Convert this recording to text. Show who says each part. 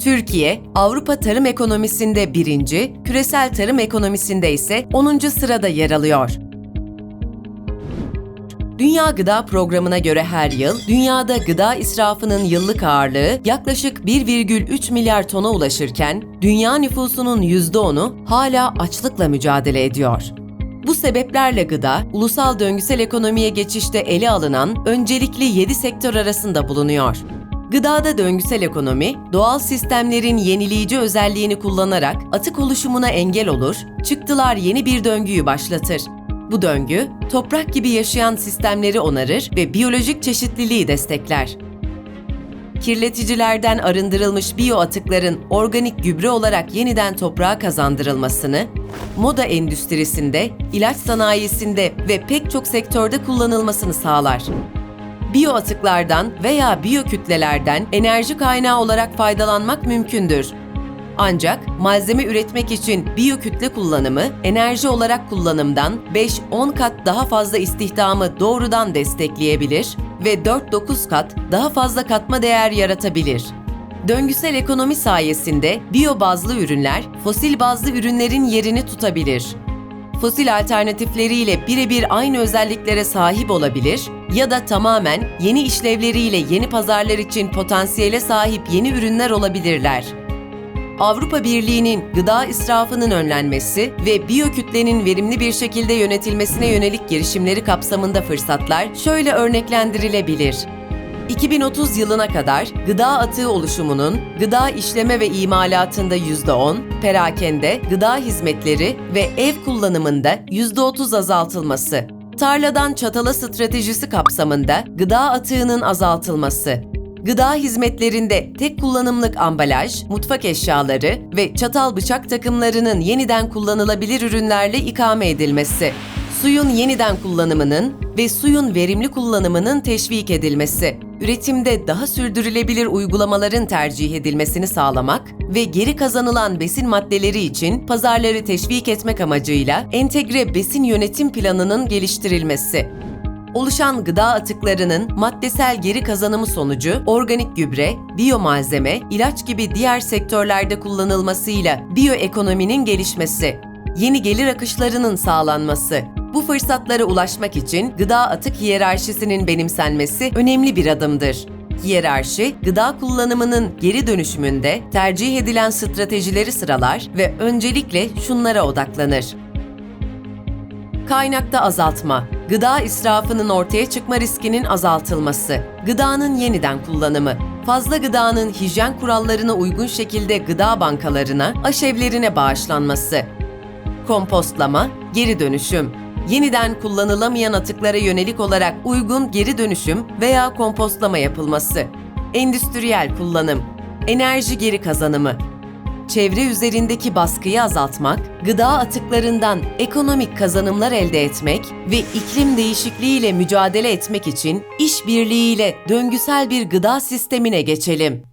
Speaker 1: Türkiye, Avrupa tarım ekonomisinde birinci, küresel tarım ekonomisinde ise 10. sırada yer alıyor. Dünya Gıda Programı'na göre her yıl dünyada gıda israfının yıllık ağırlığı yaklaşık 1,3 milyar tona ulaşırken dünya nüfusunun %10'u hala açlıkla mücadele ediyor. Bu sebeplerle gıda, ulusal döngüsel ekonomiye geçişte ele alınan öncelikli 7 sektör arasında bulunuyor. Gıdada döngüsel ekonomi, doğal sistemlerin yenileyici özelliğini kullanarak atık oluşumuna engel olur, çıktılar yeni bir döngüyü başlatır. Bu döngü, toprak gibi yaşayan sistemleri onarır ve biyolojik çeşitliliği destekler. Kirleticilerden arındırılmış biyo atıkların organik gübre olarak yeniden toprağa kazandırılmasını, moda endüstrisinde, ilaç sanayisinde ve pek çok sektörde kullanılmasını sağlar. Biyo atıklardan veya biyo kütlelerden enerji kaynağı olarak faydalanmak mümkündür. Ancak malzeme üretmek için biyokütle kullanımı enerji olarak kullanımdan 5-10 kat daha fazla istihdamı doğrudan destekleyebilir ve 4-9 kat daha fazla katma değer yaratabilir. Döngüsel ekonomi sayesinde biyo bazlı ürünler fosil bazlı ürünlerin yerini tutabilir. Fosil alternatifleriyle birebir aynı özelliklere sahip olabilir ya da tamamen yeni işlevleriyle yeni pazarlar için potansiyele sahip yeni ürünler olabilirler. Avrupa Birliği'nin gıda israfının önlenmesi ve biyokütlenin verimli bir şekilde yönetilmesine yönelik girişimleri kapsamında fırsatlar şöyle örneklendirilebilir. 2030 yılına kadar gıda atığı oluşumunun gıda işleme ve imalatında %10, perakende, gıda hizmetleri ve ev kullanımında %30 azaltılması, tarladan çatala stratejisi kapsamında gıda atığının azaltılması, Gıda hizmetlerinde tek kullanımlık ambalaj, mutfak eşyaları ve çatal bıçak takımlarının yeniden kullanılabilir ürünlerle ikame edilmesi, suyun yeniden kullanımının ve suyun verimli kullanımının teşvik edilmesi, üretimde daha sürdürülebilir uygulamaların tercih edilmesini sağlamak ve geri kazanılan besin maddeleri için pazarları teşvik etmek amacıyla entegre besin yönetim planının geliştirilmesi, Oluşan gıda atıklarının maddesel geri kazanımı sonucu organik gübre, biyomalzeme, ilaç gibi diğer sektörlerde kullanılmasıyla biyoekonominin gelişmesi, yeni gelir akışlarının sağlanması, bu fırsatlara ulaşmak için gıda atık hiyerarşisinin benimsenmesi önemli bir adımdır. Hiyerarşi, gıda kullanımının geri dönüşümünde tercih edilen stratejileri sıralar ve öncelikle şunlara odaklanır. Kaynakta azaltma, gıda israfının ortaya çıkma riskinin azaltılması, gıdanın yeniden kullanımı, fazla gıdanın hijyen kurallarına uygun şekilde gıda bankalarına, aşevlerine bağışlanması, kompostlama, geri dönüşüm, yeniden kullanılamayan atıklara yönelik olarak uygun geri dönüşüm veya kompostlama yapılması, endüstriyel kullanım, enerji geri kazanımı, çevre üzerindeki baskıyı azaltmak, gıda atıklarından ekonomik kazanımlar elde etmek ve iklim değişikliğiyle mücadele etmek için işbirliğiyle döngüsel bir gıda sistemine geçelim.